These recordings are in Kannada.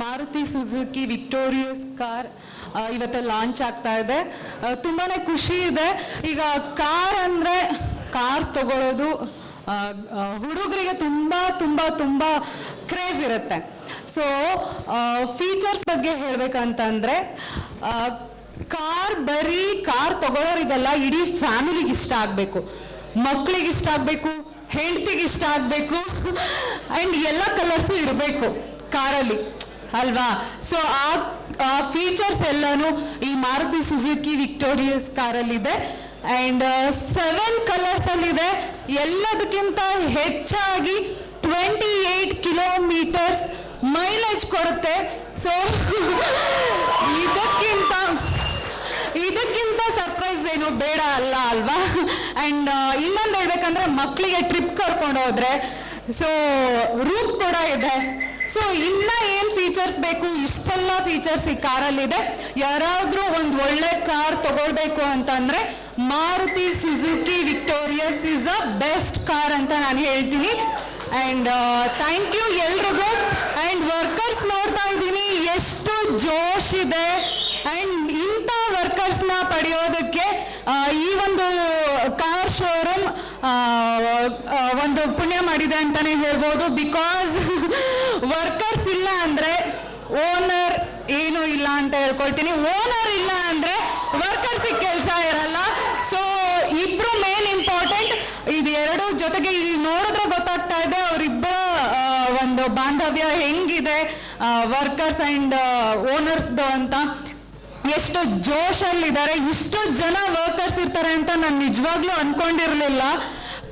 ಮಾರುತಿ ಸುಜುಕಿ ವಿಕ್ಟೋರಿಯಸ್ ಕಾರ್ ಇವತ್ತು ಲಾಂಚ್ ಆಗ್ತಾ ಇದೆ. ತುಂಬಾ ಖುಷಿ ಇದೆ. ಈಗ ಕಾರ್ ಅಂದ್ರೆ ಕಾರ್ ತಗೊಳ್ಳೋದು ಹುಡುಗರಿಗೆ ತುಂಬ ತುಂಬ ತುಂಬ ಕ್ರೇಜ್ ಇರುತ್ತೆ. ಸೊ ಫೀಚರ್ಸ್ ಬಗ್ಗೆ ಹೇಳಬೇಕಂತಂದರೆ ಕಾರ್ ಬರೀ ಕಾರ್ ತಗೊಳ್ಳೋರಿಗೆಲ್ಲ ಇಡೀ ಫ್ಯಾಮಿಲಿಗೆ ಇಷ್ಟ ಆಗಬೇಕು. ಮಕ್ಕಳಿಗೆ ಇಷ್ಟ ಆಗಬೇಕು, ಹೆಂಡತಿಗೆ ಇಷ್ಟ ಆಗಬೇಕು ಆ್ಯಂಡ್ ಎಲ್ಲ ಕಲರ್ಸು ಇರಬೇಕು ಕಾರಲ್ಲಿ ಅಲ್ವಾ? ಸೊ ಆ ಫೀಚರ್ಸ್ ಎಲ್ಲನೂ ಈ ಮಾರುತಿ ಸುಜುಕಿ ವಿಕ್ಟೋರಿಯಸ್ ಕಾರಲ್ಲಿದೆ ಆ್ಯಂಡ್ ಸೆವೆನ್ ಕಲರ್ಸ್ ಅಲ್ಲಿದೆ. ಎಲ್ಲದಕ್ಕಿಂತ ಹೆಚ್ಚಾಗಿ ಟ್ವೆಂಟಿ ಏಯ್ಟ್ ಕಿಲೋಮೀಟರ್ಸ್ ಮೈಲೇಜ್ ಕೊಡುತ್ತೆ. ಸೊ ಇದಕ್ಕಿಂತ ಇದಕ್ಕಿಂತ ಸರ್ಪ್ರೈಸ್ ಏನು ಬೇಡ ಅಲ್ಲ ಅಲ್ವಾ? ಅಂಡ್ ಇನ್ನೊಂದು ಹೇಳ್ಬೇಕಂದ್ರೆ ಮಕ್ಕಳಿಗೆ ಟ್ರಿಪ್ ಕರ್ಕೊಂಡು ಹೋದ್ರೆ ಸೊ ರೂಫ್ ಕೂಡ ಇದೆ. ಸೊ ಇನ್ನ ಏನ್ ಫೀಚರ್ಸ್ ಬೇಕು? ಇಷ್ಟೆಲ್ಲ ಫೀಚರ್ಸ್ ಈ ಕಾರಲ್ಲಿದೆ ಯಾರಾದ್ರೂ ಒಂದು ಒಳ್ಳೆ ಕಾರ್ ತಗೊಳ್ಬೇಕು ಅಂತಂದ್ರೆ Maruti Suzuki Victoris is a best car ಅಂತ ನಾನು ಹೇಳ್ತೀನಿ. ಅಂಡ್ ಥ್ಯಾಂಕ್ ಯು ಎಲ್ರಿಗೂ. ಅಂಡ್ ವರ್ಕರ್ಸ್ ನೋಡ್ತಾ ಇದ್ದೀನಿ, ಎಷ್ಟು ಜೋಶ್ ಇದೆ. ಅಂಡ್ ಇಂಥ ವರ್ಕರ್ಸ್ನ ಪಡೆಯೋದಕ್ಕೆ ಈ ಒಂದು ಕಾರ್ ಶೋರೂಮ್ ಒಂದು ಪುಣ್ಯ ಮಾಡಿದೆ ಅಂತಲೇ ಹೇಳ್ಬೋದು. ಬಿಕಾಸ್ ವರ್ಕರ್ಸ್ ಇಲ್ಲ ಅಂದರೆ ಓನರ್ ಏನೂ ಇಲ್ಲ ಅಂತ ಹೇಳ್ಕೊಳ್ತೀನಿ. ಓನರ್ ಇಲ್ಲ ಅಂದ್ರೆ ವರ್ಕರ್ಸಿಗೆ ಕೆಲಸ ಇರಲ್ಲ. ಸೊ ಇಬ್ರು ಮೇನ್ ಇಂಪಾರ್ಟೆಂಟ್ ಇದು ಎರಡು ಜೊತೆಗೆ ಇಲ್ಲಿ ನೋಡಿದ್ರೆ ಗೊತ್ತಾಗ್ತಾ ಇದೆ, ಅವರಿಬ್ಬರ ಒಂದು ಬಾಂಧವ್ಯ ಹೆಂಗಿದೆ ವರ್ಕರ್ಸ್ ಅಂಡ್ ಓನರ್ಸ್ದು ಅಂತ. ಎಷ್ಟು ಜೋಶಲ್ಲಿದ್ದಾರೆ, ಇಷ್ಟು ಜನ ವರ್ಕರ್ಸ್ ಇರ್ತಾರೆ ಅಂತ ನಾನು ನಿಜವಾಗ್ಲೂ ಅನ್ಕೊಂಡಿರ್ಲಿಲ್ಲ.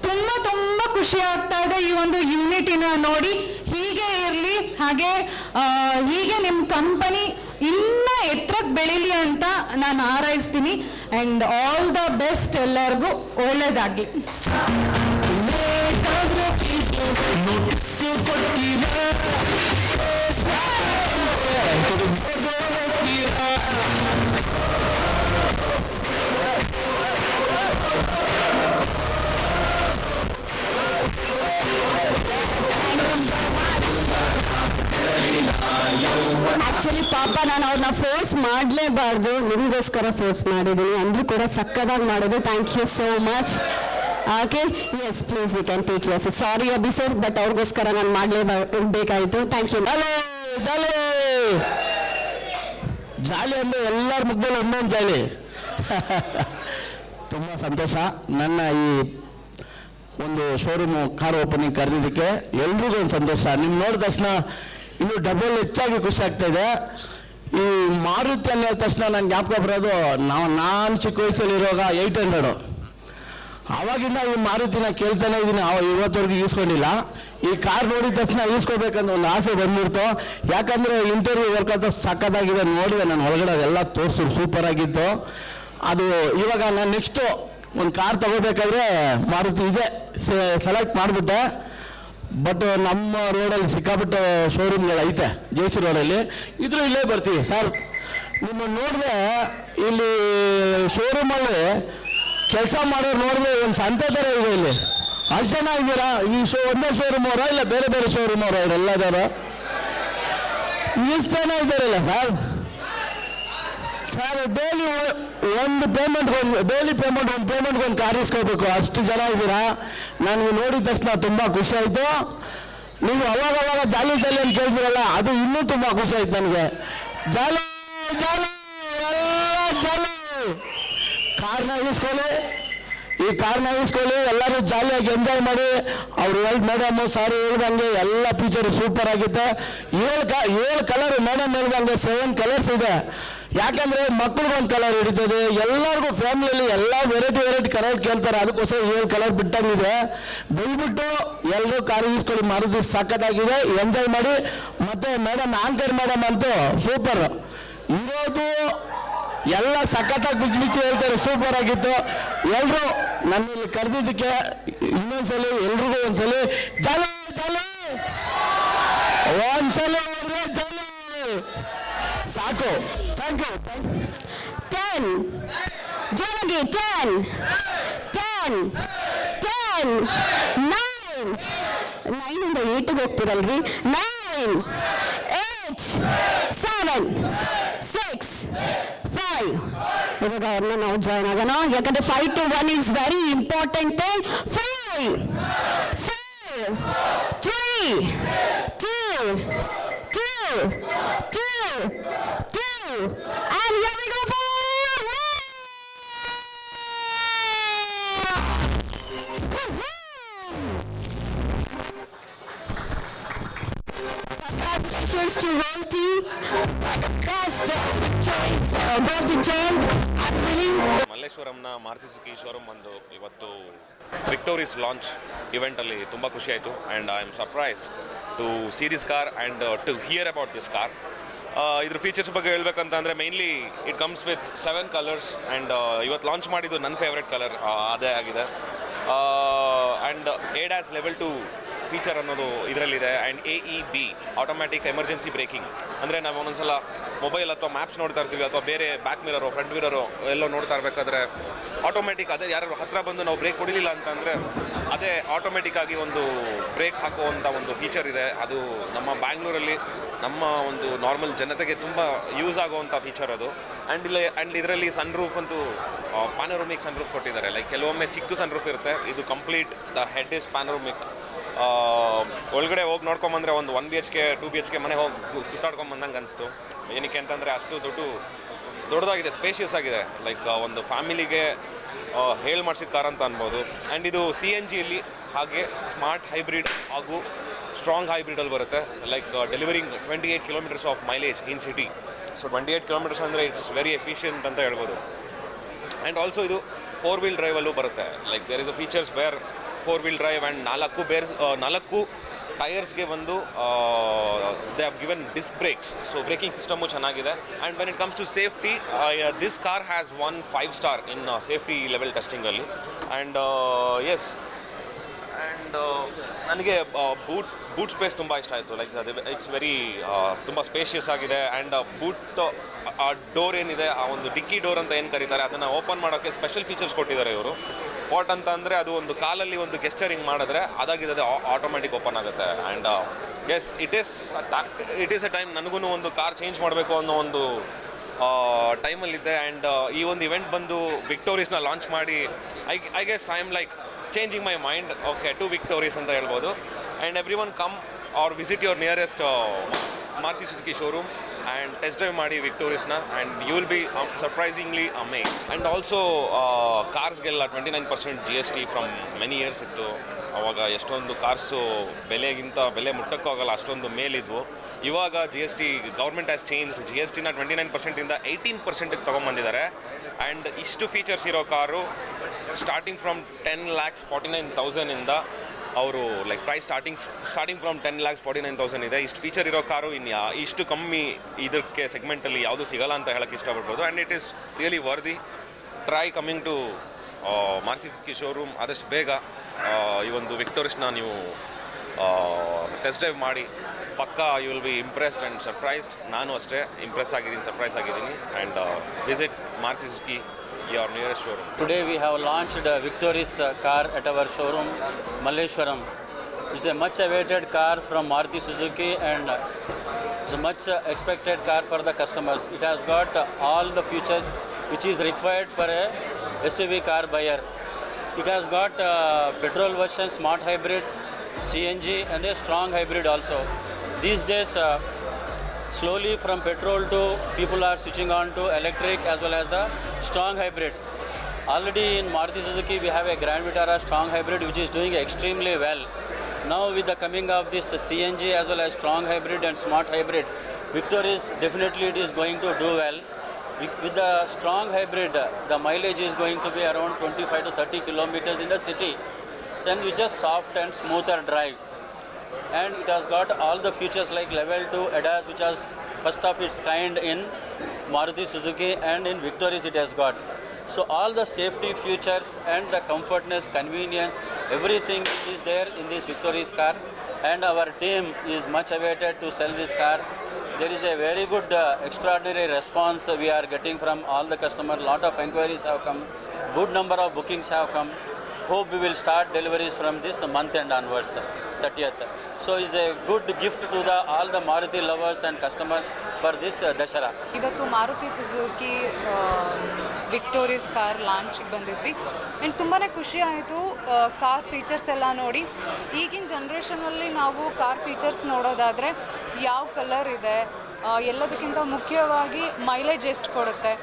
ತುಂಬಾ ತುಂಬಾ ಖುಷಿ ಆಗ್ತಾ ಇದೆ ಈ ಒಂದು ಯೂನಿಟಿನ ನೋಡಿ. ಹೀಗೆ ಇರಲಿ, ಹಾಗೆ ಹೀಗೆ ನಿಮ್ಮ ಕಂಪನಿ ಬೆಳೀಲಿ ಅಂತ ನಾನು ಹಾರೈಸ್ತೀನಿ. ಅಂಡ್ ಆಲ್ ದ ಬೆಸ್ಟ್ ಎಲ್ಲರಿಗೂ ಒಳ್ಳೇದಾಗ್ಲಿ. ಆಕ್ಚುಲಿ ಪಾಪ ನಾನು ಅವ್ರನ್ನ ಫೋರ್ಸ್ ಮಾಡಲೇಬಾರ್ದು. ನಿಮಗೋಸ್ಕರ ಫೋರ್ಸ್ ಮಾಡಿದ್ದೀನಿ. ಅಂದ್ರೂ ಕೂಡ ಸಕ್ಕದಾಗಿ ಮಾಡೋದು. Thank you so much okay yes please you can take yes sorry Abhi sir but ಅವ್ರಿಗೋಸ್ಕರ ನಾನು ಮಾಡಲೇಬೇಕಾಯಿತು ಥ್ಯಾಂಕ್ ಯು ಜಾಲಿ ಜಾಲಿ ಎಲ್ಲರ ಮುಖದಲ್ಲಿ ಒಂದೊಂದು ಜಾಲಿ ತುಂಬ ಸಂತೋಷ. ನನ್ನ ಈ ಒಂದು ಶೋರೂಮು ಕಾರ್ ಓಪನಿಂಗ್ ಕರೆದಿದ್ದಕ್ಕೆ ಎಲ್ರಿಗೂ ಒಂದು ಸಂತೋಷ. ನಿಮ್ಮ ನೋಡಿದ ತಕ್ಷಣ ಇನ್ನೂ ಡಬಲ್ ಹೆಚ್ಚಾಗಿ ಖುಷಿ ಆಗ್ತಾ ಇದೆ. ಈ ಮಾರುತಿ ಅನ್ನೋ ತಕ್ಷಣ ನನ್ಗೆ ಜ್ಞಾಪಕ ಬರೋದು, ನಾವು, ನಾನು ಚಿಕ್ಕ ವಯಸ್ಸಲ್ಲಿ ಇರುವಾಗ ಏಯ್ಟ್ ಹಂಡ್ರೆಡು ಆವಾಗಿಂದ ಈ ಮಾರುತಿನ ಕೇಳ್ತಾನೆ ಇದ್ದೀನಿ. ಅವ ಇವತ್ತವರೆಗೂ ಈಸ್ಕೊಂಡಿಲ್ಲ. ಈ ಕಾರ್ ನೋಡಿದ ತಕ್ಷಣ ಈಸ್ಕೋಬೇಕಂತ ಒಂದು ಆಸೆ ಬಂದ್ಬಿಡ್ತು. ಯಾಕಂದ್ರೆ ಇಂಟರ್ವ್ಯೂ ವರ್ಕ್ ಅಂತ ಸಖತ್ತಾಗಿದೆ. ನೋಡಿದೆ ನಾನು ಒಳಗಡೆ ಅದೆಲ್ಲ ತೋರಿಸು ಸೂಪರ್ ಆಗಿತ್ತು. ಅದು ಇವಾಗ ನಾನು ನೆಕ್ಸ್ಟು ಒಂದು ಕಾರ್ ತಗೋಬೇಕಾದ್ರೆ ಮಾರುತಿ ಇದೆ. ಸೆಲೆಕ್ಟ್ ಮಾಡಿಬಿಟ್ಟೆ. ಬಟ್ ನಮ್ಮ ರೋಡಲ್ಲಿ ಸಿಕ್ಕಾಪಟ್ಟೆ ಶೋರೂಮ್ಗಳು ಐತೆ ಜೆ ಸಿ ರೋಡಲ್ಲಿ ಇದ್ರೂ ಇಲ್ಲೇ ಬರ್ತೀವಿ ಸರ್ ನಿಮ್ಮನ್ನು ನೋಡಿದ್ರೆ ಇಲ್ಲಿ ಶೋರೂಮಲ್ಲಿ ಕೆಲಸ ಮಾಡೋರು ನೋಡಿದ್ರೆ ಒಂದು ಸಂತೆ ಥರ ಇದೆ ಇಲ್ಲಿ. ಅಷ್ಟು ಜನ ಇದ್ದೀರಾ? ಈ ಶೋ, ಒಂದೇ ಶೋರೂಮ್ ಅವರ? ಇಲ್ಲ ಬೇರೆ ಬೇರೆ ಶೋರೂಮ್ ಅವರ? ಇವರೆಲ್ಲ ಇದ್ದಾರೆ ಇಷ್ಟು ಜನ ಇದ್ದಾರಲ್ಲ ಸರ್ ಸರ್ ಡೈಲಿ ಒಂದು ಪೇಮೆಂಟ್ ಡೈಲಿ ಪೇಮೆಂಟ್ ಒಂದು ಪೇಮೆಂಟ್ ಒಂದು ಕಾರ್ ಇಸ್ಕೋಬೇಕು ಅಷ್ಟು ಜನ ಇದ್ದೀರಾ? ನಾನು ನೋಡಿದ ತಕ್ಷಣ ತುಂಬ ಖುಷಿ ಆಯಿತು. ನೀವು ಅವಾಗ ಅವಾಗ ಜಾಲಿ ಜಾಲಿ ಅಂತ ಕೇಳ್ತೀರಲ್ಲ, ಅದು ಇನ್ನೂ ತುಂಬ ಖುಷಿ ಆಯ್ತು ನನಗೆ. ಜಾಲಿ ಜಾಲಿ, ಎಲ್ಲ ಜಾಲಿ. ಕಾರ್ನ ಇಸ್ಕೊಳ್ಳಿ ಈ ಕಾರ್ನ ಇಸ್ಕೊಳ್ಳಿ ಎಲ್ಲರೂ ಜಾಲಿಯಾಗಿ ಎಂಜಾಯ್ ಮಾಡಿ. ಅವ್ರು ಹೇಳಿ ಮೇಡಮ್ ಸಾರಿ ಹೇಳ್ದಂಗೆ ಎಲ್ಲ ಫೀಚರ್ ಸೂಪರ್ ಆಗಿತ್ತು. ಏಳು ಕ, ಏಳು ಕಲರ್ ಮೇಡಮ್ ಹೇಳ್ದಂಗೆ ಸೆವೆನ್ ಕಲರ್ಸ್ ಇದೆ. ಯಾಕಂದ್ರೆ ಮಕ್ಳಿಗೊಂದು ಕಲರ್ ಹಿಡಿತದೆ, ಎಲ್ಲರಿಗೂ ಫ್ಯಾಮಿಲಿಯಲ್ಲಿ ಎಲ್ಲ ವೆರೈಟಿ ವೆರೈಟಿ ಕಲರ್ ಕೇಳ್ತಾರೆ. ಅದಕ್ಕೋಸ್ಕರ ಏಳು ಕಲರ್ ಬಿಟ್ಟಂಗಿದೆ. ಬಂದ್ಬಿಟ್ಟು ಎಲ್ಲರೂ ಕಾರ್ ಇಸ್ಕೊಳ್ಳಿ ಮಾರುತಿ ಸಖತ್ತಾಗಿದೆ. ಎಂಜಾಯ್ ಮಾಡಿ. ಮತ್ತೆ ಮೇಡಮ್ ಆಂಕರ್ ಮೇಡಮ್ ಅಂತೂ ಸೂಪರ್ ಇರೋದು ಎಲ್ಲ ಸಖತ್ತಾಗಿ ಬಿಚ್ಚಿ ಬಿಚ್ಚಿ ಹೇಳ್ತಾರೆ. ಸೂಪರ್ ಆಗಿತ್ತು. ಎಲ್ಲರೂ ನನ್ನಲ್ಲಿ ಕರೆದಿದ್ದಕ್ಕೆ ಇನ್ನೊಂದ್ಸಲಿ ಎಲ್ರಿಗೂ ಒಂದ್ಸಲಿ ಜಲ ಜಲ. ಒಂದ್ಸಲಿ ಸಾಕು ಥ್ಯಾಂಕ್ ಯು ಟೆನ್ ಜೋರಾಗಿ ಟೆನ್ ಟೆನ್ ಟೆನ್ ನೈನ್ ನೈನಿಂದ ಏಟಿಗೆ ಹೋಗ್ತೀರಲ್ರಿ nine eight seven six five ಇವಾಗ ಅವ್ರನ್ನ ನಾವು ಜಾಯ್ನ್ ಆಗೋಣ ಯಾಕಂದ್ರೆ five two one is very important five four three Congratulations to wealthy. Best choice, above the willing. ಮಲ್ಲೇಶ್ವರಂನ ಮಾರುತಿ ಸುಜುಕಿ ಶೋರೂಮ್ ಬಂದು ಇವತ್ತು ವಿಕ್ಟೋರಿಸ್ ಲಾಂಚ್ ಇವೆಂಟಲ್ಲಿ ತುಂಬ ಖುಷಿ and I am surprised to see this car and to hear about this car ಇದ್ರ ಫೀಚರ್ಸ್ ಬಗ್ಗೆ ಹೇಳ್ಬೇಕಂತಂದರೆ mainly it comes with seven colours and ಇವತ್ತು ಲಾಂಚ್ ಮಾಡಿದ್ದು ನನ್ನ ಫೇವ್ರೆಟ್ ಕಲರ್ ಅದೇ ಆಗಿದೆ and ADAS level two feature ಅನ್ನೋದು ಇದರಲ್ಲಿದೆ. And A E B automatic emergency braking ಅಂದರೆ ನಾವು ಒಂದೊಂದ್ಸಲ ಮೊಬೈಲ್ ಅಥವಾ ಮ್ಯಾಪ್ಸ್ ನೋಡ್ತಾ ಇರ್ತೀವಿ, ಅಥವಾ ಬೇರೆ ಬ್ಯಾಕ್ ಮಿರರು ಫ್ರಂಟ್ ಮಿರರು ಎಲ್ಲೋ ನೋಡ್ತಾ ಇರಬೇಕಾದ್ರೆ ಆಟೋಮ್ಯಾಟಿಕ್ ಅದೇ ಯಾರು ಹತ್ತಿರ ಬಂದು ನಾವು ಬ್ರೇಕ್ ಕೊಡಲಿಲ್ಲ ಅಂತಂದರೆ ಅದೇ ಆಟೋಮೆಟಿಕ್ಕಾಗಿ ಒಂದು ಬ್ರೇಕ್ ಹಾಕುವಂಥ ಒಂದು ಫೀಚರ್ ಇದೆ. ಅದು ನಮ್ಮ ಬ್ಯಾಂಗ್ಳೂರಲ್ಲಿ ನಮ್ಮ ಒಂದು ನಾರ್ಮಲ್ ಜನತೆಗೆ ತುಂಬ ಯೂಸ್ ಆಗುವಂಥ ಫೀಚರ್ ಅದು. ಆ್ಯಂಡ್ ಇಲ್ಲಿ ಆ್ಯಂಡ್ ಇದರಲ್ಲಿ ಸನ್ ರೂಫ್ ಅಂತೂ ಪ್ಯಾನರೋಮಿಕ್ ಸನ್ ರೂಫ್ ಕೊಟ್ಟಿದ್ದಾರೆ. ಲೈಕ್ ಕೆಲವೊಮ್ಮೆ ಚಿಕ್ಕ ಸನ್ ರೂಫ್ ಇರುತ್ತೆ. ಇದು complete the head is panoramic ಒಳಗಡೆ ಹೋಗಿ ನೋಡ್ಕೊಂಬಂದ್ರೆ ಒಂದು one B H K two B H K ಮನೆ ಹೋಗಿ ಸುತ್ತಾಡ್ಕೊಂಡು ಬಂದಂಗೆ ಅನಿಸ್ತು. ಏನಕ್ಕೆ ಅಂತಂದರೆ ಅಷ್ಟು ದೊಡ್ಡ ದೊಡ್ಡದಾಗಿದೆ ಸ್ಪೇಷಿಯಸ್ ಆಗಿದೆ. ಲೈಕ್ ಒಂದು ಫ್ಯಾಮಿಲಿಗೆ ಹೇಳಿ ಮಾಡಿಸಿದ ಕಾರ್ ಅಂತ ಅನ್ಬೋದು. ಆ್ಯಂಡ್ ಇದು ಸಿ ಎನ್ ಜಿಯಲ್ಲಿ ಹಾಗೆ ಸ್ಮಾರ್ಟ್ ಹೈಬ್ರಿಡ್ ಹಾಗೂ ಸ್ಟ್ರಾಂಗ್ ಹೈಬ್ರಿಡಲ್ಲಿ ಬರುತ್ತೆ. Like delivering twenty eight kilometres of mileage in city so twenty eight kilometres ಅಂದರೆ ಇಟ್ಸ್ ವೆರಿ ಎಫಿಷಿಯಂಟ್ ಅಂತ ಹೇಳ್ಬೋದು. ಆ್ಯಂಡ್ ಆಲ್ಸೋ ಇದು ಫೋರ್ ವೀಲ್ ಡ್ರೈವಲ್ಲೂ ಬರುತ್ತೆ. Like there is a features bare four wheel drive and ನಾಲ್ಕು ಬೇರ್ಸ್ ನಾಲ್ಕು ಟೈರ್ಸ್ಗೆ ಬಂದು they have given disc brakes so braking system ಚೆನ್ನಾಗಿದೆ. And when it comes to safety this car has one five star in safety level ಟೆಸ್ಟಿಂಗಲ್ಲಿ and yes and ನನಗೆ ಬೂಟ್ ಬೂಟ್ ಸ್ಪೇಸ್ ತುಂಬ ಇಷ್ಟ ಆಯಿತು. ಲೈಕ್ ಅದು ಇಟ್ಸ್ ವೆರಿ ತುಂಬ ಸ್ಪೇಷಿಯಸ್ ಆಗಿದೆ. ಆ್ಯಂಡ್ ಬೂಟ್ ಆ ಡೋರ್ ಏನಿದೆ, ಆ ಒಂದು ಡಿಕ್ಕಿ ಡೋರ್ ಅಂತ ಏನು ಕರೀತಾರೆ, ಅದನ್ನು ಓಪನ್ ಮಾಡೋಕ್ಕೆ ಸ್ಪೆಷಲ್ ಫೀಚರ್ಸ್ ಕೊಟ್ಟಿದ್ದಾರೆ ಇವರು. ವಾಟ್ ಅಂತ ಅಂದರೆ ಅದು ಒಂದು ಕಾಲಲ್ಲಿ ಒಂದು ಗೆಸ್ಟರಿಂಗ್ ಮಾಡಿದ್ರೆ ಅದಾಗಿದ್ದದೆ ಆಟೋಮೆಟಿಕ್ ಓಪನ್ ಆಗುತ್ತೆ. And yes it is it is a time ನನಗೂ ಒಂದು ಕಾರ್ ಚೇಂಜ್ ಮಾಡಬೇಕು ಅನ್ನೋ ಒಂದು ಟೈಮಲ್ಲಿದ್ದೆ ಆ್ಯಂಡ್ ಈ ಒಂದು ಇವೆಂಟ್ ಬಂದು ವಿಕ್ಟೋರೀಸ್ನ ಲಾಂಚ್ ಮಾಡಿ I I guess I am like changing my mind okay to Victoris ಅಂತ ಹೇಳ್ಬೋದು. And everyone come or visit your nearest Maruti Suzuki showroom and test drive ಮಾಡಿ ವಿಕ್ಟೋರಿಯಸ್ನ and you will be surprisingly amaze and also ಕಾರ್ಸ್ಗೆಲ್ಲ twenty nine percent G S T from many years ಇತ್ತು. ಅವಾಗ ಎಷ್ಟೊಂದು ಕಾರ್ಸು ಬೆಲೆಗಿಂತ ಬೆಲೆ ಮುಟ್ಟಕ್ಕೂ ಆಗಲ್ಲ, ಅಷ್ಟೊಂದು ಮೇಲಿದ್ವು. ಇವಾಗ G S T government has change G S ಟಿನ twenty nine ಪರ್ಸೆಂಟಿಂದ ಏಯ್ಟೀನ್ ಪರ್ಸೆಂಟಿಗೆ ತೊಗೊಂಬಂದಿದ್ದಾರೆ. ಆ್ಯಂಡ್ ಇಷ್ಟು ಫೀಚರ್ಸ್ ಇರೋ car starting from ten lakhs forty nine ತೌಸಂಡಿಂದ ಅವರು like price starting starting from ten lakhs forty nine thousand ಇದೆ. ಇಷ್ಟು ಫೀಚರ್ ಇರೋ ಕಾರು ಇನ್ ಇಷ್ಟು ಕಮ್ಮಿ ಇದಕ್ಕೆ ಸೆಗ್ಮೆಂಟಲ್ಲಿ ಯಾವುದು ಸಿಗಲ್ಲ ಅಂತ ಹೇಳಕ್ಕೆ ಇಷ್ಟಪಡ್ಬೋದು. And it is really worthy try coming to Maruti Suzuki showroom ಆದಷ್ಟು ಬೇಗ ಈ ಒಂದು ವಿಕ್ಟೋರಿಸ್ನ ನೀವು ಟೆಸ್ಟ್ ಡ್ರೈವ್ ಮಾಡಿ, ಪಕ್ಕಾ you will be impressed and surprised ನಾನು ಅಷ್ಟೇ ಇಂಪ್ರೆಸ್ ಆಗಿದ್ದೀನಿ ಸರ್ಪ್ರೈಸ್ ಆಗಿದ್ದೀನಿ. And visit Maruti Suzuki your nearest showroom? Today we have launched a Victorious uh, car at our showroom, Malleshwaram. It's a much awaited car from Maruti Suzuki and uh, it's a much uh, expected car for the customers. It has got all the features which is required for a SUV car buyer. It has got petrol version, smart hybrid, CNG and a strong hybrid also. These days, uh, slowly from petrol to people are switching on to electric as well as the strong hybrid. Already in Maruti Suzuki we have a Grand Vitara strong hybrid which is doing extremely well. Now with the coming of this CNG as well as strong hybrid and smart hybrid, Victor is definitely it is going to do well. With the strong hybrid, the mileage is going to be around 25 to 30 kilometers in the city. And it's just soft and smoother drive and it has got all the features like level 2 ADAS which has first of its kind in Maruti Suzuki and in Victoris it has got. So all the safety features and the comfortness, convenience, everything is there in this Victoris car. And our team is much awaited to sell this car. There is a very good, uh, extraordinary response we are getting from all the customers. Lot of inquiries have come. Good number of bookings have come. Hope we will start deliveries from this month end onwards, 30th. So it's a good gift to the all the Maruti lovers and customers this uh, Dashara. ಇವತ್ತು Maruti Suzuki Victoris car launch ಬಂದಿದ್ವಿ. ಆ್ಯಂಡ್ ತುಂಬಾ ಖುಷಿ ಆಯಿತು ಕಾರ್ ಫೀಚರ್ಸ್ ಎಲ್ಲ ನೋಡಿ. ಈಗಿನ ಜನ್ರೇಷನಲ್ಲಿ ನಾವು ಕಾರ್ ಫೀಚರ್ಸ್ ನೋಡೋದಾದರೆ ಯಾವ ಕಲರ್ ಇದೆ ಎಲ್ಲದಕ್ಕಿಂತ ಮುಖ್ಯವಾಗಿ ಮೈಲೇಜ್ ಎಷ್ಟು ಕೊಡುತ್ತೆ.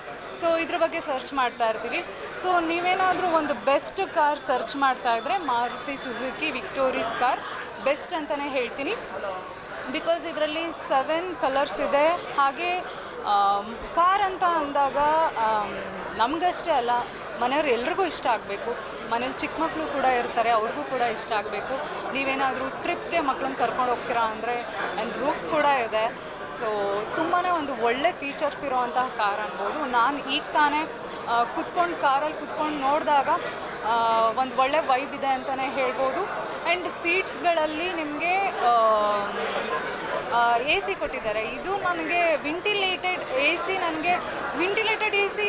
ಸೊ ಇದ್ರ ಬಗ್ಗೆ ಸರ್ಚ್ ಮಾಡ್ತಾ ಇರ್ತೀವಿ. ಸೊ ನೀವೇನಾದರೂ ಒಂದು ಬೆಸ್ಟ್ ಕಾರ್ ಸರ್ಚ್ ಮಾಡ್ತಾ ಇದ್ದರೆ Maruti Suzuki Victoris car best ಅಂತಲೇ ಹೇಳ್ತೀನಿ. ಬಿಕಾಸ್ ಇದರಲ್ಲಿ ಸೆವೆನ್ ಕಲರ್ಸ್ ಇದೆ. ಹಾಗೆ ಕಾರ್ ಅಂತ ಅಂದಾಗ ನಮಗಷ್ಟೇ ಅಲ್ಲ, ಮನೆಯವ್ರು ಎಲ್ರಿಗೂ ಇಷ್ಟ ಆಗಬೇಕು. ಮನೇಲಿ ಚಿಕ್ಕ ಮಕ್ಕಳು ಕೂಡ ಇರ್ತಾರೆ, ಅವ್ರಿಗೂ ಕೂಡ ಇಷ್ಟ ಆಗಬೇಕು. ನೀವೇನಾದರೂ ಟ್ರಿಪ್ಗೆ ಮಕ್ಕಳನ್ನ ಕರ್ಕೊಂಡು ಹೋಗ್ತೀರಾ ಅಂದರೆ ಆ್ಯಂಡ್ ರೂಫ್ ಕೂಡ ಇದೆ. ಸೊ ತುಂಬಾ ಒಂದು ಒಳ್ಳೆ ಫೀಚರ್ಸ್ ಇರೋವಂತಹ ಕಾರ್ ಅನ್ಬೋದು. ನಾನು ಈಗ ತಾನೇ ಕುತ್ಕೊಂಡು ಕಾರಲ್ಲಿ ಕುತ್ಕೊಂಡು ನೋಡಿದಾಗ ಒಂದು ಒಳ್ಳೆ ವೈಬ್ ಇದೆ ಅಂತಲೇ ಹೇಳ್ಬೋದು. ಆ್ಯಂಡ್ ಸೀಟ್ಸ್ಗಳಲ್ಲಿ ನಿಮಗೆ ಎ ಸಿ ಕೊಟ್ಟಿದ್ದಾರೆ. ಇದು ನನಗೆ ವಿಂಟಿಲೇಟೆಡ್ ಎ ಸಿ ನನಗೆ ventilated A C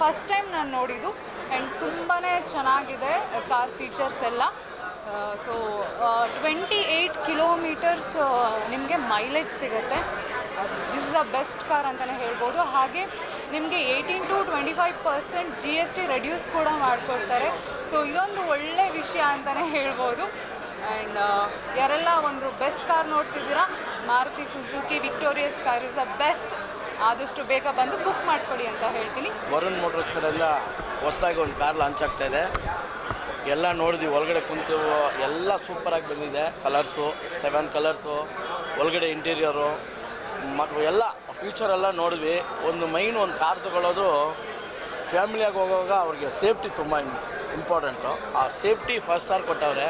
first time ನಾನು ನೋಡಿದ್ದು. ಆ್ಯಂಡ್ ತುಂಬಾ ಚೆನ್ನಾಗಿದೆ ಕಾರ್ ಫೀಚರ್ಸ್ ಎಲ್ಲ. ಸೊ ಟ್ವೆಂಟಿ ಏಯ್ಟ್ ಕಿಲೋಮೀಟರ್ಸ್ ನಿಮಗೆ ಮೈಲೇಜ್ ಸಿಗುತ್ತೆ. This is the best car ಅಂತಲೇ ಹೇಳ್ಬೋದು. ಹಾಗೆ ನಿಮಗೆ eighteen to twenty five percent G S T reduce ಕೂಡ ಮಾಡಿಕೊಡ್ತಾರೆ. ಸೊ ಇದೊಂದು ಒಳ್ಳೆ ವಿಷಯ ಅಂತಲೇ ಹೇಳ್ಬೋದು. ಆ್ಯಂಡ್ ಯಾರೆಲ್ಲ ಒಂದು ಬೆಸ್ಟ್ ಕಾರ್ ನೋಡ್ತಿದ್ದೀರಾ, Maruti Suzuki, Victoris car is a best ಆದಷ್ಟು ಬೇಗ ಬಂದು ಬುಕ್ ಮಾಡಿಕೊಡಿ ಅಂತ ಹೇಳ್ತೀನಿ. ವರುಣ್ ಮೋಟರ್ಸ್ ಕಡೆಯಿಂದ ಹೊಸದಾಗಿ ಒಂದು ಕಾರ್ ಲಾಂಚ್ ಆಗ್ತಾ ಇದೆ. ಎಲ್ಲ ನೋಡಿದ್ವಿ, ಒಳಗಡೆ ಕುಂತು ಎಲ್ಲ ಸೂಪರಾಗಿ ಬಂದಿದೆ. ಕಲರ್ಸು ಸೆವೆನ್ ಕಲರ್ಸು ಒಳಗಡೆ ಇಂಟೀರಿಯರು ಮತ್ತು ಎಲ್ಲ ಫ್ಯೂಚರ್ ಎಲ್ಲ ನೋಡಿದ್ವಿ. ಒಂದು ಮೈನ್ ಒಂದು ಕಾರ್ ತಗೊಳ್ಳೋದು ಫ್ಯಾಮಿಲಿಯಾಗಿ ಹೋಗುವಾಗ ಅವ್ರಿಗೆ ಸೇಫ್ಟಿ ತುಂಬ ಇಂಪಾರ್ಟೆಂಟು ಆ ಸೇಫ್ಟಿ ಫಸ್ಟ್ ಸ್ಟಾರ್ ಕೊಟ್ಟವ್ರೆ.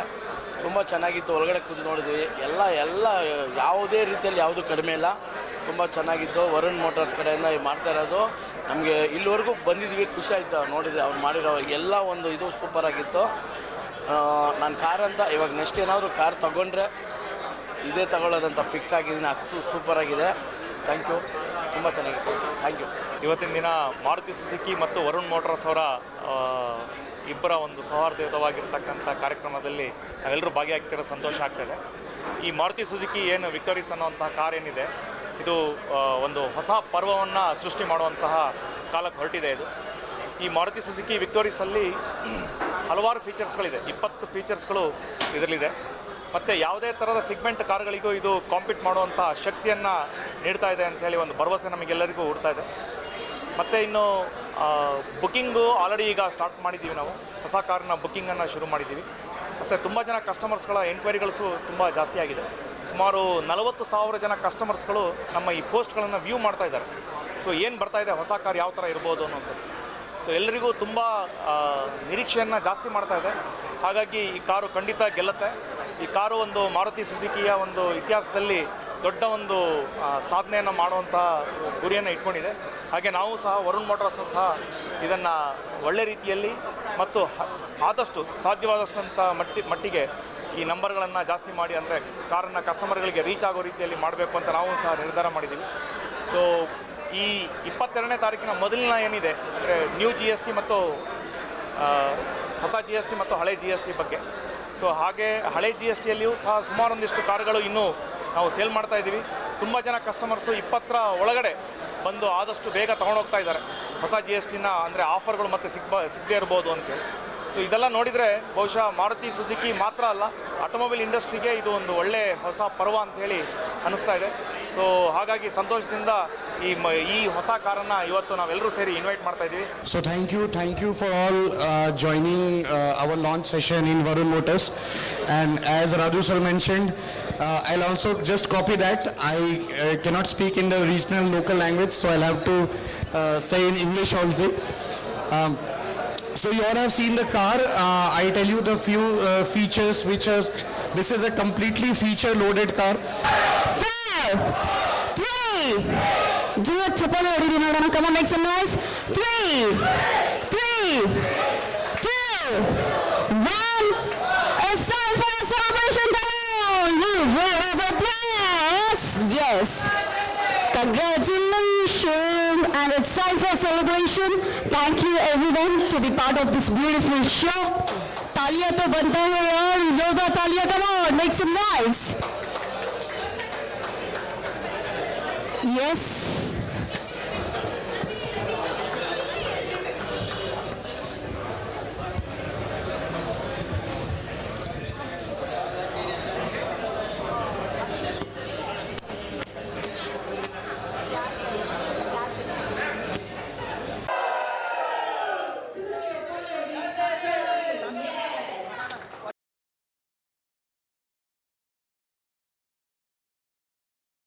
ತುಂಬ ಚೆನ್ನಾಗಿತ್ತು. ಒಳಗಡೆ ಕೂತು ನೋಡಿದ್ವಿ. ಎಲ್ಲ ಎಲ್ಲ ಯಾವುದೇ ರೀತಿಯಲ್ಲಿ ಯಾವುದು ಕಡಿಮೆ ಇಲ್ಲ. ತುಂಬ ಚೆನ್ನಾಗಿತ್ತು. ವರುಣ್ ಮೋಟಾರ್ಸ್ ಕಡೆಯಿಂದ ಮಾಡ್ತಾ ಇರೋದು. ನಮಗೆ ಇಲ್ಲಿವರೆಗೂ ಬಂದಿದ್ವಿ. ಖುಷಿ ಆಯಿತು. ನೋಡಿದ್ವಿ ಅವ್ರು ಮಾಡಿರೋ ಎಲ್ಲ ಒಂದು ಇದು ಸೂಪರಾಗಿತ್ತು ನಾನು ಕಾರ್ ಅಂತ ಇವಾಗ ನೆಕ್ಸ್ಟ್ ಏನಾದರೂ ಕಾರ್ ತಗೊಂಡ್ರೆ ಇದೇ ತಗೊಳ್ಳೋದಂತ ಫಿಕ್ಸ್ ಆಗಿದ್ದೀನಿ ಅಷ್ಟು ಸೂಪರಾಗಿದೆ ಥ್ಯಾಂಕ್ ಯು ತುಂಬ ಚೆನ್ನಾಗಿದೆ. ಥ್ಯಾಂಕ್ ಯು ಇವತ್ತಿನ ದಿನ ಮಾರುತಿ ಸುಜುಕಿ ಮತ್ತು ವರುಣ್ ಮೋಟಾರ್ಸ್ ಅವರ ಇಬ್ಬರ ಒಂದು ಸೌಹಾರ್ದಯುತವಾಗಿರ್ತಕ್ಕಂಥ ಕಾರ್ಯಕ್ರಮದಲ್ಲಿ ನಾವೆಲ್ಲರೂ ಭಾಗಿಯಾಗ್ತಿರೋ ಸಂತೋಷ ಆಗ್ತದೆ. ಈ ಮಾರುತಿ ಸುಜುಕಿ ಏನು ವಿಕ್ಟೋರಿಸ್ ಅನ್ನುವಂತಹ ಕಾರ್ ಏನಿದೆ, ಇದು ಒಂದು ಹೊಸ ಪರ್ವವನ್ನು ಸೃಷ್ಟಿ ಮಾಡುವಂತಹ ಕಾಲಕ್ಕೆ ಹೊರಟಿದೆ ಇದು. ಈ ಮಾರುತಿ ಸುಜುಕಿ ವಿಕ್ಟೋರಿಸಲ್ಲಿ ಹಲವಾರು ಫೀಚರ್ಸ್ಗಳಿದೆ ಇಪ್ಪತ್ತು ಫೀಚರ್ಸ್ಗಳು ಇದರಲ್ಲಿದೆ. ಮತ್ತು ಯಾವುದೇ ಥರದ ಸಿಗ್ಮೆಂಟ್ ಕಾರ್ಗಳಿಗೂ ಇದು ಕಾಂಪೀಟ್ ಮಾಡುವಂಥ ಶಕ್ತಿಯನ್ನು ನೀಡ್ತಾ ಇದೆ ಅಂಥೇಳಿ ಒಂದು ಭರವಸೆ ನಮಗೆಲ್ಲರಿಗೂ ಹುಡ್ತಾ ಇದೆ. ಮತ್ತು ಇನ್ನು ಬುಕ್ಕಿಂಗು ಆಲ್ರೆಡಿ ಈಗ ಸ್ಟಾರ್ಟ್ ಮಾಡಿದ್ದೀವಿ ನಾವು. ಹೊಸ ಕಾರ್ನ ಬುಕ್ಕಿಂಗನ್ನು ಶುರು ಮಾಡಿದ್ದೀವಿ. ಮತ್ತು ತುಂಬ ಜನ ಕಸ್ಟಮರ್ಸ್ಗಳ ಎಂಕ್ವೈರಿಗಳ್ಸು ತುಂಬ ಜಾಸ್ತಿ ಆಗಿದೆ. ಸುಮಾರು ನಲವತ್ತು ಸಾವಿರ ಜನ ಕಸ್ಟಮರ್ಸ್ಗಳು ನಮ್ಮ ಈ ಪೋಸ್ಟ್ಗಳನ್ನು ವ್ಯೂ ಮಾಡ್ತಾ ಇದ್ದಾರೆ. ಸೊ ಏನು ಬರ್ತಾ ಇದೆ? ಹೊಸ ಕಾರ್ ಯಾವ ಥರ ಇರ್ಬೋದು ಅನ್ನೋಂಥದ್ದು ಸೊ ಎಲ್ಲರಿಗೂ ತುಂಬ ನಿರೀಕ್ಷೆಯನ್ನು ಜಾಸ್ತಿ ಮಾಡ್ತಾ ಇದೆ. ಹಾಗಾಗಿ ಈ ಕಾರು ಖಂಡಿತ ಗೆಲ್ಲುತ್ತೆ. ಈ ಕಾರು ಒಂದು ಮಾರುತಿ ಸುಜುಕಿಯ ಒಂದು ಇತಿಹಾಸದಲ್ಲಿ ದೊಡ್ಡ ಒಂದು ಸಾಧನೆಯನ್ನು ಮಾಡುವಂಥ ಗುರಿಯನ್ನು ಇಟ್ಕೊಂಡಿದೆ. ಹಾಗೆ ನಾವು ಸಹ ವರುಣ್ ಮೋಟಾರ್ಸ್ ಸಹ ಇದನ್ನು ಒಳ್ಳೆ ರೀತಿಯಲ್ಲಿ ಮತ್ತು ಆದಷ್ಟು ಸಾಧ್ಯವಾದಷ್ಟಂಥ ಮಟ್ಟಿ, ಮಟ್ಟಿಗೆ ಈ ನಂಬರ್ಗಳನ್ನು ಜಾಸ್ತಿ ಮಾಡಿ ಅಂದರೆ ಕಾರನ್ನು ಕಸ್ಟಮರ್ಗಳಿಗೆ ರೀಚ್ ಆಗೋ ರೀತಿಯಲ್ಲಿ ಮಾಡಬೇಕು ಅಂತ ನಾವು ಸಹ ನಿರ್ಧಾರ ಮಾಡಿದ್ದೀವಿ ಸೊ ಈ ಇಪ್ಪತ್ತೆರಡನೇ ತಾರೀಕಿನ ಮೊದಲಿನ ಏನಿದೆ ಅಂದರೆ ನ್ಯೂ ಜಿ ಎಸ್ ಟಿ ಮತ್ತು ಹೊಸ ಜಿ ಎಸ್ ಟಿ ಮತ್ತು ಹಳೆ ಜಿ ಎಸ್ ಟಿ ಬಗ್ಗೆ. ಸೊ ಹಾಗೆ ಹಳೆ ಜಿ ಎಸ್ ಟಿಯಲ್ಲಿಯೂ ಸಹ ಸುಮಾರೊಂದಿಷ್ಟು ಕಾರುಗಳು ಇನ್ನೂ ನಾವು ಸೇಲ್ ಮಾಡ್ತಾ ಇದ್ದೀವಿ. ತುಂಬ ಜನ ಕಸ್ಟಮರ್ಸು ಇಪ್ಪತ್ತರ ಒಳಗಡೆ ಬಂದು ಆದಷ್ಟು ಬೇಗ ತೊಗೊಂಡೋಗ್ತಾ ಇದ್ದಾರೆ. ಹೊಸ ಜಿ ಎಸ್ ಟಿನ ಅಂದರೆ ಆಫರ್ಗಳು ಮತ್ತೆ ಸಿಗ್ಬ, ಸಿಗದೇ ಇರ್ಬೋದು ಅಂತೇಳಿ ಸೊ ಇದೆಲ್ಲ ನೋಡಿದರೆ ಬಹುಶಃ ಮಾರುತಿ ಸುಜುಕಿ ಮಾತ್ರ ಅಲ್ಲ ಆಟೋಮೊಬೈಲ್ ಇಂಡಸ್ಟ್ರಿಗೆ ಇದು ಒಂದು ಒಳ್ಳೆ ಹೊಸ ಪರ್ವ ಅಂತ ಹೇಳಿ ಅನ್ನಿಸ್ತಾ ಇದೆ. ಸೊ ಹಾಗಾಗಿ ಸಂತೋಷದಿಂದ ಈ ಮ ಈ ಹೊಸ ಕಾರನ್ನು ಇವತ್ತು ನಾವೆಲ್ಲರೂ ಸೇರಿ ಇನ್ವೈಟ್ ಮಾಡ್ತಾ ಇದ್ದೀವಿ So thank you, thank you for all uh, joining uh, our launch session in Varun Motors. And as Radu sir mentioned, uh, I'll also just copy that. I uh, cannot speak in the regional local language, so I'll have to uh, say in English also. Um, so you all have seen the car. Uh, I tell you the few uh, features which are, this is a completely feature loaded car. Four, three, ಜೋರ್ ಚಪ್ಪಾಳೆ ಹೊಡೀರಿ ನೋಡೋಣ come make some noise three three two one It's time for a celebration. Come on, you will have a blast. Yes. Congratulations, and it's time for celebration. Thank you everyone to be part of this beautiful show. तालियां तो बनता है यार जोरदार तालियां come on make some noise yes